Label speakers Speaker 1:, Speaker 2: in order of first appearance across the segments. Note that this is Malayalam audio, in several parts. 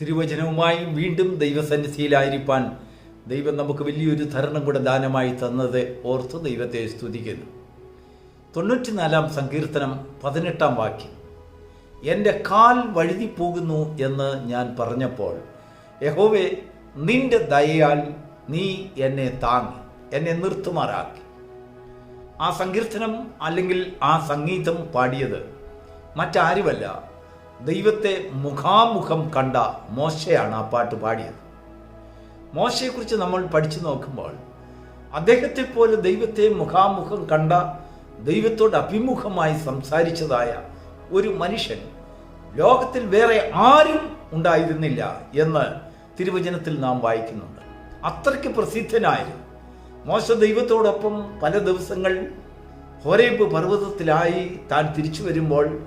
Speaker 1: തിരുവചനവുമായി വീണ്ടും ദൈവസന്നിധിയിലായിരിക്കാൻ ദൈവം നമുക്ക് വലിയൊരു ധരണം കൂടെ ദാനമായി തന്നത് ഓർത്ത് ദൈവത്തെ സ്തുതിക്കുന്നു. തൊണ്ണൂറ്റിനാലാം സങ്കീർത്തനം പതിനെട്ടാം വാക്യം. എന്റെ കാൽ വഴുതി പോകുന്നു എന്ന് ഞാൻ പറഞ്ഞപ്പോൾ യഹോവെ നിന്റെ ദയയാൽ നീ എന്നെ താങ്ങി എന്നെ നിർത്തുമാറാക്കി. ആ സങ്കീർത്തനം അല്ലെങ്കിൽ ആ സംഗീതം പാടിയത് മറ്റാരുമല്ല ദൈവത്തെ മുഖാമുഖം കണ്ട മോശയാണ് ആ പാട്ട് പാടിയത്. മോശയെക്കുറിച്ച് നമ്മൾ പഠിച്ചു നോക്കുമ്പോൾ അദ്ദേഹത്തെ പോലെ ദൈവത്തെ മുഖാമുഖം കണ്ട ദൈവത്തോട് അഭിമുഖമായി സംസാരിച്ചതായ ഒരു മനുഷ്യൻ ലോകത്തിൽ വേറെ ആരും ഉണ്ടായിരുന്നില്ല എന്ന് തിരുവചനത്തിൽ നാം വായിക്കുന്നുണ്ട്. അത്രയ്ക്ക് പ്രസിദ്ധനായിരുന്നു. മോശ ദൈവത്തോടൊപ്പം പല ദിവസങ്ങൾ ഹോരേബ് പർവതത്തിലായി താൻ തിരിച്ചു വരുമ്പോൾ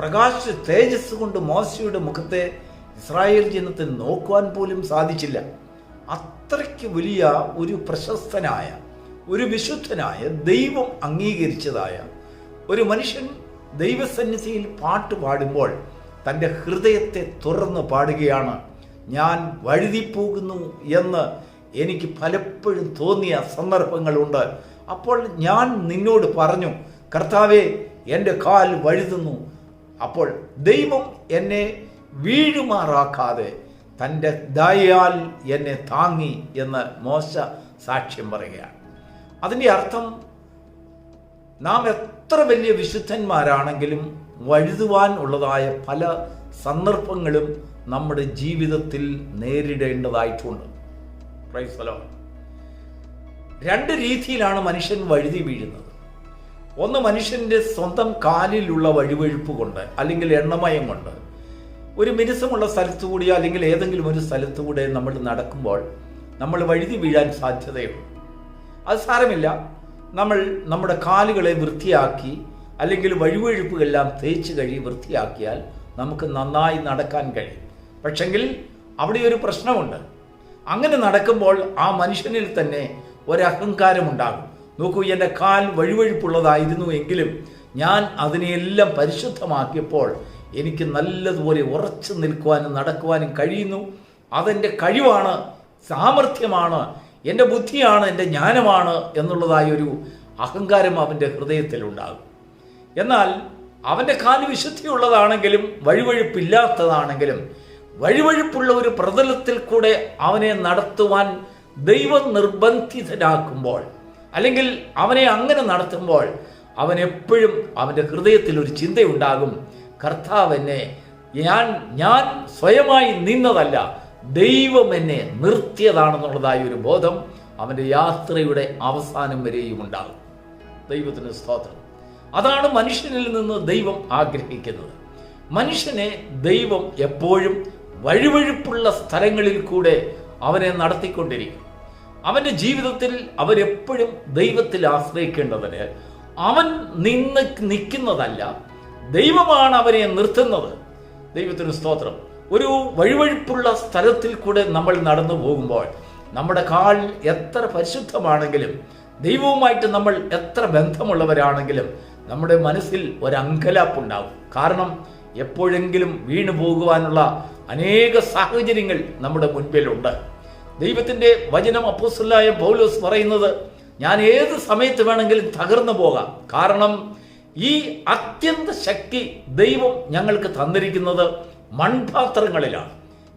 Speaker 1: പ്രകാശ തേജസ് കൊണ്ട് മോശയുടെ മുഖത്തെ ഇസ്രായേൽ ജനത്തെ നോക്കുവാൻ പോലും സാധിച്ചില്ല. അത്രയ്ക്ക് വലിയ ഒരു പ്രശസ്തനായ ഒരു വിശുദ്ധനായ ദൈവം അംഗീകരിച്ചതായ ഒരു മനുഷ്യൻ ദൈവസന്നിധിയിൽ പാട്ട് പാടുമ്പോൾ തന്റെ ഹൃദയത്തെ തുറന്ന് പാടുകയാണ്. ഞാൻ വഴുതിപ്പോകുന്നു എന്ന് എനിക്ക് പലപ്പോഴും തോന്നിയ സന്ദർഭങ്ങളുണ്ട്. അപ്പോൾ ഞാൻ നിന്നോട് പറഞ്ഞു കർത്താവെ എന്റെ കാൽ വഴുതുന്നു അപ്പോൾ ദൈവം എന്നെ വീഴുമാറാക്കാതെ തന്റെ ദയാൽ എന്നെ താങ്ങി എന്ന് മോശ സാക്ഷ്യം പറയുകയാണ്. അതിന്റെ അർത്ഥം നാം എത്ര വലിയ വിശുദ്ധന്മാരാണെങ്കിലും വഴുതുവാൻ ഉള്ളതായ പല സന്ദർഭങ്ങളും നമ്മുടെ ജീവിതത്തിൽ നേരിടേണ്ടതായിട്ടുണ്ട്. The രണ്ട് രീതിയിലാണ് മനുഷ്യൻ വഴുതി വീഴുന്നത്. ഒന്ന് മനുഷ്യന്റെ സ്വന്തം കാലിലുള്ള വഴിവഴുപ്പ് കൊണ്ട് അല്ലെങ്കിൽ എണ്ണമയം കൊണ്ട്. ഒരു മിനുസമുള്ള സ്ഥലത്തു കൂടിയോ അല്ലെങ്കിൽ ഏതെങ്കിലും ഒരു സ്ഥലത്തു കൂടെ നമ്മൾ നടക്കുമ്പോൾ നമ്മൾ വഴുതി വീഴാൻ സാധ്യതയുണ്ട്. അത് സാരമില്ല. നമ്മൾ നമ്മുടെ കാലുകളെ വൃത്തിയാക്കി അല്ലെങ്കിൽ വഴുവഴുപ്പുകളെല്ലാം തേച്ച് കഴുകി വൃത്തിയാക്കിയാൽ നമുക്ക് നന്നായി നടക്കാൻ കഴിയും. പക്ഷെങ്കിൽ അവിടെ ഒരു പ്രശ്നമുണ്ട്. അങ്ങനെ നടക്കുമ്പോൾ ആ മനുഷ്യനിൽ തന്നെ ഒരഹങ്കാരമുണ്ടാകും നോക്കൂ എന്റെ കാൽ വഴുവഴുപ്പുള്ളതായിരുന്നു എങ്കിലും ഞാൻ അതിനെയെല്ലാം പരിശുദ്ധമാക്കിയപ്പോൾ എനിക്ക് നല്ലതുപോലെ ഉറച്ചു നിൽക്കുവാനും നടക്കുവാനും കഴിയുന്നു. അതെന്റെ കഴിവാണ് സാമർഥ്യമാണ് എന്റെ ബുദ്ധിയാണ് എന്റെ ജ്ഞാനമാണ് എന്നുള്ളതായൊരു അഹങ്കാരം അവന്റെ ഹൃദയത്തിലുണ്ടാകും. എന്നാൽ അവന്റെ കാൽ വിശുദ്ധിയുള്ളതാണെങ്കിലും വഴിവഴുപ്പില്ലാത്തതാണെങ്കിലും വഴിവഴുപ്പുള്ള ഒരു പ്രതലത്തിൽ കൂടെ അവനെ നടത്തുവാൻ ദൈവം നിർബന്ധിതനാക്കുമ്പോൾ അല്ലെങ്കിൽ അവനെ അങ്ങനെ നടത്തുമ്പോൾ അവൻ എപ്പോഴും അവന്റെ ഹൃദയത്തിൽ ഒരു ചിന്തയുണ്ടാകും. കർത്താവ് എന്നെ ഞാൻ ഞാൻ സ്വയമായി നിന്നതല്ല ദൈവം എന്നെ നിർത്തിയതാണെന്നുള്ളതായ ഒരു ബോധം അവന്റെ യാത്രയുടെ അവസാനം വരെയും ഉണ്ടാകും. ദൈവത്തിന് സ്തോത്രം. അതാണ് മനുഷ്യനിൽ നിന്ന് ദൈവം ആഗ്രഹിക്കുന്നത്. മനുഷ്യനെ ദൈവം എപ്പോഴും വഴുവഴുപ്പുള്ള സ്ഥലങ്ങളിൽ കൂടെ അവനെ നടത്തിക്കൊണ്ടിരിക്കും. അവന്റെ ജീവിതത്തിൽ അവരെപ്പോഴും ദൈവത്തിൽ ആശ്രയിക്കേണ്ടതിന് അവൻ നിന്ന് നിൽക്കുന്നതല്ല. ദൈവമാണ് അവനെ നിർത്തുന്നത്. ദൈവത്തിന് സ്തോത്രം. ഒരു വഴുവഴുപ്പുള്ള സ്ഥലത്തിൽ കൂടെ നമ്മൾ നടന്നു പോകുമ്പോൾ നമ്മുടെ കാൽ എത്ര പരിശുദ്ധമാണെങ്കിലും ദൈവവുമായിട്ട് നമ്മൾ എത്ര ബന്ധമുള്ളവരാണെങ്കിലും നമ്മുടെ മനസ്സിൽ ഒരങ്കലാപ്പുണ്ടാകും. കാരണം എപ്പോഴെങ്കിലും വീണു പോകുവാനുള്ള അനേക സാഹചര്യങ്ങൾ നമ്മുടെ മുൻപിലുണ്ട്. ദൈവത്തിന്റെ വചനം അപ്പോസ്തലനായ പൗലോസ് പറയുന്നത് ഞാൻ ഏത് സമയത്ത് വേണമെങ്കിലും തകർന്നു പോകാം. കാരണം ഈ അത്യന്ത ശക്തി ദൈവം ഞങ്ങൾക്ക് തന്നിരിക്കുന്നത് മൺപാത്രങ്ങളിലാണ്.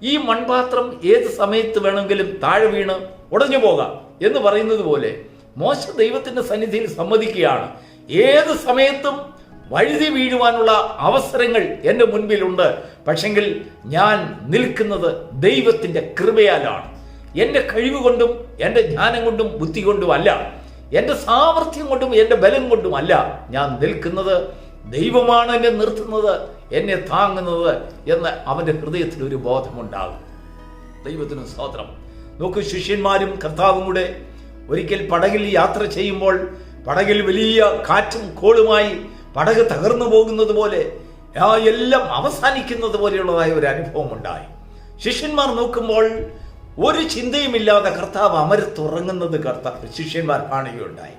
Speaker 1: ഈ മൺപാത്രം ഏത് സമയത്ത് വേണമെങ്കിലും താഴെ വീണ് ഉടഞ്ഞു പോകാം എന്ന് പറയുന്നത് പോലെ മോശ ദൈവത്തിന്റെ സന്നിധിയിൽ സമ്മതിക്കുകയാണ്. ഏത് സമയത്തും വഴുതി വീഴുവാനുള്ള അവസരങ്ങൾ എന്റെ മുൻപിലുണ്ട്. പക്ഷെങ്കിൽ ഞാൻ നിൽക്കുന്നത് ദൈവത്തിന്റെ കൃപയാലാണ്. എന്റെ കഴിവ് കൊണ്ടും എന്റെ ജ്ഞാനം കൊണ്ടും ബുദ്ധി കൊണ്ടും അല്ല. എന്റെ സാമർഥ്യം കൊണ്ടും എന്റെ ബലം കൊണ്ടും അല്ല ഞാൻ നിൽക്കുന്നത്. ദൈവമാണ് എന്നെ നിർത്തുന്നത് എന്നെ താങ്ങുന്നത് എന്ന് അവന്റെ ഹൃദയത്തിൽ ഒരു ബോധമുണ്ടാകും. ദൈവത്തിന് സ്തോത്രം. നോക്ക് ശിഷ്യന്മാരും കർത്താവും കൂടെ ഒരിക്കൽ പടകിൽ യാത്ര ചെയ്യുമ്പോൾ പടകിൽ വലിയ കാറ്റും കോളുമായി പടക് തകർന്നു പോകുന്നത് പോലെ എല്ലാം അവസാനിക്കുന്നത് പോലെയുള്ളതായ ഒരു അനുഭവം ഉണ്ടായി. ശിഷ്യന്മാർ നോക്കുമ്പോൾ ഒരു ചിന്തയുമില്ലാതെ കർത്താവ് അമരത്തുറങ്ങുന്നത് കർത്താവ് ശിഷ്യന്മാർ കാണുകയുണ്ടായി.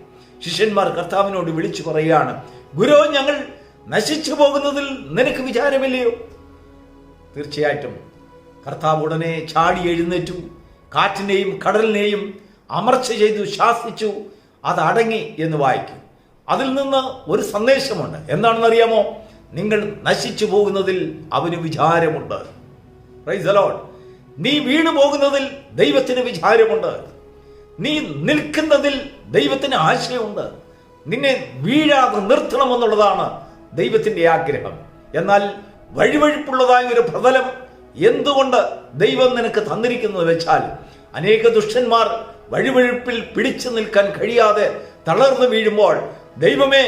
Speaker 1: ശിഷ്യന്മാർ കർത്താവിനോട് വിളിച്ചു പറയുകയാണ് ഗുരു ഞങ്ങൾ നശിച്ചു പോകുന്നതിൽ നിനക്ക് വിചാരമില്ലയോ? തീർച്ചയായിട്ടും കർത്താവ് ഉടനെ ചാടി എഴുന്നേറ്റു കാറ്റിനെയും കടലിനെയും അമർച്ച ചെയ്തു ശാസിച്ചു അത് അടങ്ങി എന്ന് വായിക്കും. അതിൽ നിന്ന് ഒരു സന്ദേശമുണ്ട്. എന്താണെന്നറിയാമോ നിങ്ങൾ നശിച്ചു പോകുന്നതിൽ അവന് വിചാരമുണ്ട്. Rise a lot. നീ വീണു പോകുന്നതിൽ ദൈവത്തിന് വിചാരമുണ്ട്. നീ നിൽക്കുന്നതിൽ ദൈവത്തിന് ആശയമുണ്ട് നിന്നെ വീഴാതെ നിർത്തണമെന്നുള്ളതാണ് ദൈവത്തിന്റെ ആഗ്രഹം. എന്നാൽ വഴിവഴിപ്പുള്ളതായ ഒരു പ്രതലം എന്തുകൊണ്ട് ദൈവം നിനക്ക് തന്നിരിക്കുന്നത് വെച്ചാൽ അനേക ദുഷ്ടന്മാർ വഴിവഴിപ്പിൽ പിടിച്ചു നിൽക്കാൻ കഴിയാതെ തളർന്നു വീഴുമ്പോൾ ദൈവമേ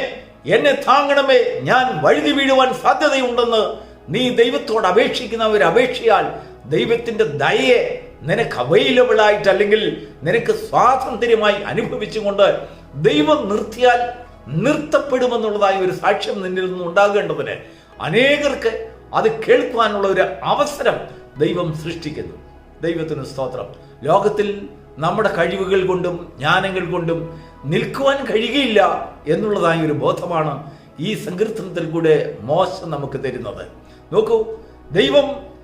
Speaker 1: എന്നെ താങ്ങണമേ ഞാൻ വഴുതി വീഴുവാൻ സാധ്യതയുണ്ടെന്ന് നീ ദൈവത്തോട് അപേക്ഷിക്കുന്ന ഒരു അപേക്ഷയാൽ ദൈവത്തിന്റെ ദയയെ നിനക്ക് അവൈലബിൾ ആയിട്ട് അല്ലെങ്കിൽ നിനക്ക് സ്വാതന്ത്ര്യമായി അനുഭവിച്ചുകൊണ്ട് ദൈവം നിർത്തിയാൽ നിർത്തപ്പെടുമെന്നുള്ളതായ ഒരു സാക്ഷ്യം നിന്നിൽ നിന്ന് ഉണ്ടാകേണ്ടതിന് അനേകർക്ക് അത് കേൾക്കുവാനുള്ള ഒരു അവസരം ദൈവം സൃഷ്ടിക്കുന്നു. ദൈവത്തിന് സ്തോത്രം. ലോകത്തിൽ നമ്മുടെ കഴിവുകൾ കൊണ്ടും ജ്ഞാനങ്ങൾ കൊണ്ടും നിൽക്കുവാൻ കഴിയുകയില്ല എന്നുള്ളതായ ഒരു ബോധമാണ് ഈ സങ്കീർത്തനത്തിൽ കൂടെ മോശം നമുക്ക് തരുന്നത്. നോക്കൂ ദൈവം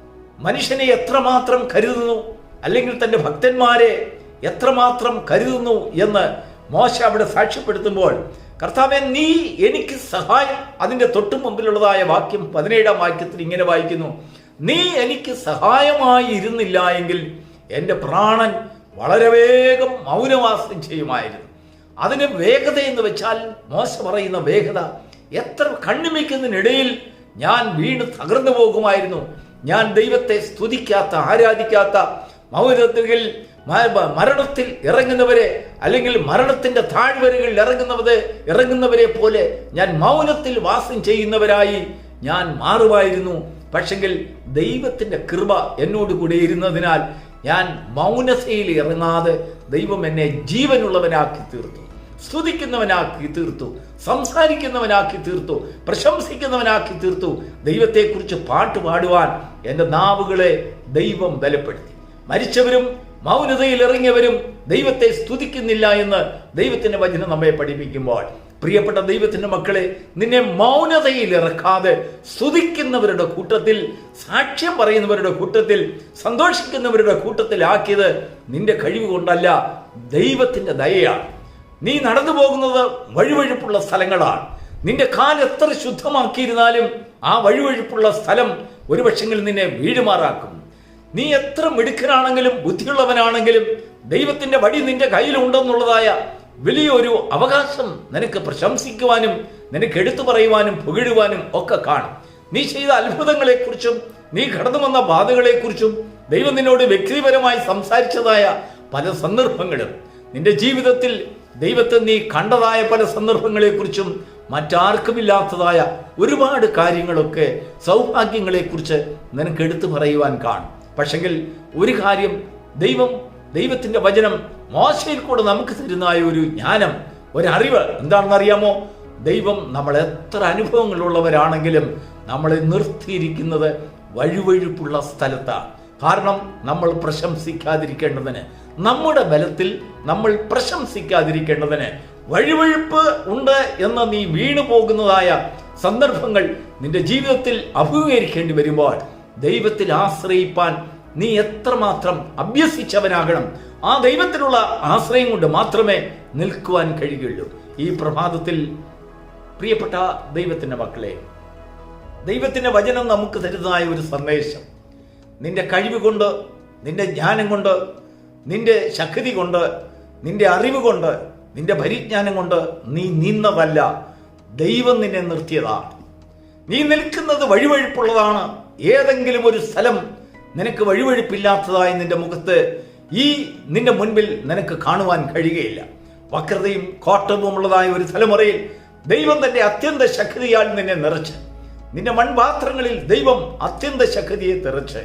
Speaker 1: മനുഷ്യനെ എത്രമാത്രം കരുതുന്നു? അല്ലെങ്കിൽ തന്റെ ഭക്തന്മാരെ എത്രമാത്രം കരുതുന്നു എന്ന് മോശ അവിടെ സാക്ഷ്യപ്പെടുത്തുമ്പോൾ കർത്താവെ നീ എനിക്ക് സഹായം. അതിന്റെ തൊട്ടു മുമ്പിലുള്ളതായ വാക്യം പതിനേഴാം വാക്യത്തിൽ ഇങ്ങനെ വായിക്കുന്നു. നീ എനിക്ക് സഹായമായി ഇരുന്നില്ല എങ്കിൽ എന്റെ പ്രാണൻ വളരെ വേഗം മൗനവാസം ചെയ്യുമായിരുന്നു. അതിന് വേഗത എന്ന് വെച്ചാൽ മോശ പറയുന്ന വേഗത എത്ര കണ്ണുമിക്കുന്നതിനിടയിൽ ഞാൻ വീണ് തകർന്നു പോകുമായിരുന്നു. ഞാൻ ദൈവത്തെ സ്തുതിക്കാത്ത ആരാധിക്കാത്ത മൗനത്തിൽ മരണത്തിൽ ഇറങ്ങുന്നവരെ അല്ലെങ്കിൽ മരണത്തിന്റെ താഴ്വരകളിൽ ഇറങ്ങുന്നവരെ ഇറങ്ങുന്നവരെ പോലെ ഞാൻ മൗനത്തിൽ വാസം ചെയ്യുന്നവരായി ഞാൻ മാറുമായിരുന്നു. പക്ഷെങ്കിൽ ദൈവത്തിന്റെ കൃപ എന്നോട് കൂടെ ഇരുന്നതിനാൽ ഞാൻ മൗനതയിൽ ഇറങ്ങാതെ ദൈവം എന്നെ ജീവനുള്ളവനാക്കി തീർത്തു. സ്തുതിക്കുന്നവനാക്കി തീർത്തു സംസാരിക്കുന്നവനാക്കി തീർത്തു പ്രശംസിക്കുന്നവനാക്കി തീർത്തു ദൈവത്തെക്കുറിച്ച് പാട്ട് പാടുവാൻ എന്റെ നാവുകളെ ദൈവം ബലപ്പെടുത്തി. മരിച്ചവരും മൗനതയിൽ ഇറങ്ങിയവരും ദൈവത്തെ സ്തുതിക്കുന്നില്ല എന്ന് ദൈവത്തിന്റെ വചനം നമ്മെ പഠിപ്പിക്കുമ്പോൾ. പ്രിയപ്പെട്ട ദൈവത്തിന്റെ മക്കളെ നിന്നെ മൗനതയിൽ ഇറക്കാതെ സ്തുതിക്കുന്നവരുടെ കൂട്ടത്തിൽ സാക്ഷ്യം പറയുന്നവരുടെ കൂട്ടത്തിൽ സന്തോഷിക്കുന്നവരുടെ കൂട്ടത്തിലാക്കിയത് നിന്റെ കഴിവ് കൊണ്ടല്ല ദൈവത്തിന്റെ ദയയാണ്. നീ നടന്നു പോകുന്നത് വഴുവഴുപ്പുള്ള സ്ഥലങ്ങളാണ്. നിന്റെ കാൽ എത്ര ശുദ്ധമാക്കിയിരുന്നാലും ആ വഴുവഴുപ്പുള്ള സ്ഥലം ഒരുപക്ഷെങ്കിൽ നിന്നെ വീഴുമാറാക്കും. നീ എത്ര മിടുക്കനാണെങ്കിലും ബുദ്ധിയുള്ളവനാണെങ്കിലും ദൈവത്തിന്റെ വഴി നിന്റെ കയ്യിലുണ്ടെന്നുള്ളതായ വലിയൊരു അവകാശം നിനക്ക് പ്രശംസിക്കുവാനും നിനക്ക് എടുത്തു പറയുവാനും പുകഴുവാനും ഒക്കെ കാണും. നീ ചെയ്ത അത്ഭുതങ്ങളെക്കുറിച്ചും നീ കടന്നു വന്ന ബാധകളെക്കുറിച്ചും ദൈവം നിന്നോട് വ്യക്തിപരമായി സംസാരിച്ചതായ പല സന്ദർഭങ്ങളും. നിന്റെ ജീവിതത്തിൽ ദൈവത്തെ നീ കണ്ടതായ പല സന്ദർഭങ്ങളെക്കുറിച്ചും മറ്റാർക്കുമില്ലാത്തതായ ഒരുപാട് കാര്യങ്ങളൊക്കെ സൗഭാഗ്യങ്ങളെക്കുറിച്ച് നിനക്ക് എടുത്തു പറയുവാൻ കാണും. പക്ഷെങ്കിൽ ഒരു കാര്യം ദൈവം ദൈവത്തിന്റെ വചനം മോശയിൽ കൂടെ നമുക്ക് തരുന്നതായ ഒരു ജ്ഞാനം ഒരറിവ് എന്താണെന്നറിയാമോ? ദൈവം നമ്മൾ എത്ര അനുഭവങ്ങളുള്ളവരാണെങ്കിലും നമ്മളെ നിർത്തിയിരിക്കുന്നത് വഴുവഴുപ്പുള്ള സ്ഥലത്താണ്. കാരണം നമ്മൾ പ്രശംസിക്കാതിരിക്കേണ്ടതിന് നമ്മുടെ ബലത്തിൽ നമ്മൾ പ്രശംസിക്കാതിരിക്കേണ്ടതിന് വഴിവഴുപ്പ് ഉണ്ട് എന്ന് നീ വീണു പോകുന്നതായ സന്ദർഭങ്ങൾ നിന്റെ ജീവിതത്തിൽ അഭിമുഖീകരിക്കേണ്ടി വരുമ്പോൾ ദൈവത്തിൽ ആശ്രയിപ്പാൻ നീ എത്രമാത്രം അഭ്യസിച്ചവനാകണം. ആ ദൈവത്തിലുള്ള ആശ്രയം കൊണ്ട് മാത്രമേ നിൽക്കുവാൻ കഴിയുള്ളൂ ഈ പ്രഭാതത്തിൽ പ്രിയപ്പെട്ട ദൈവത്തിന്റെ മക്കളെ ദൈവത്തിന്റെ വചനം നമുക്ക് തരുന്നതായ ഒരു സന്ദേശം. നിന്റെ കഴിവ് കൊണ്ട് നിന്റെ ജ്ഞാനം കൊണ്ട് നിന്റെ ശക്തി കൊണ്ട് നിന്റെ അറിവ് കൊണ്ട് നിന്റെ പരിജ്ഞാനം കൊണ്ട് നീ നിന്നതല്ല. ദൈവം നിന്നെ നിർത്തിയതാണ്. നീ നിൽക്കുന്നത് വഴിവഴുപ്പുള്ളതാണ്. ഏതെങ്കിലും ഒരു സ്ഥലം നിനക്ക് വഴിവഴുപ്പില്ലാത്തതായി നിന്റെ മുഖത്ത് ഈ നിന്റെ മുൻപിൽ നിനക്ക് കാണുവാൻ കഴിയുകയില്ല. വക്രതയും കോട്ടവുമുള്ളതായ ഒരു തലമുറയിൽ ദൈവം തന്റെ അത്യന്ത ശക്തിയാൽ നിന്നെ നിറച്ച്. നിന്റെ മൺപാത്രങ്ങളിൽ ദൈവം അത്യന്ത ശക്തിയെ തെറിച്ച്.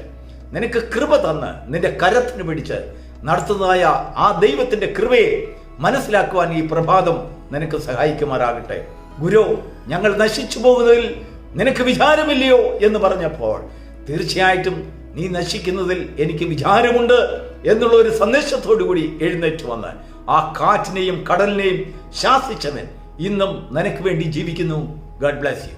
Speaker 1: നിനക്ക് കൃപ തന്ന് നിന്റെ കരത്തിന് പിടിച്ച് നടത്തുന്നതായ ആ ദൈവത്തിന്റെ കൃപയെ മനസ്സിലാക്കുവാൻ ഈ പ്രഭാതം നിനക്ക് സഹായിക്കുമാറാകട്ടെ. ഗുരു ഞങ്ങൾ നശിച്ചു പോകുന്നതിൽ നിനക്ക് വിചാരമില്ലയോ എന്ന് പറഞ്ഞപ്പോൾ തീർച്ചയായിട്ടും നീ നശിക്കുന്നതിൽ എനിക്ക് വിചാരമുണ്ട് എന്നുള്ള ഒരു സന്ദേശത്തോടു കൂടി എഴുന്നേറ്റ് വന്ന് ആ കാറ്റിനെയും കടലിനെയും ശാസിച്ചവൻ ഇന്നും നിനക്ക് വേണ്ടി ജീവിക്കുന്നു. ഗഡ് ബ്ലാസ് യു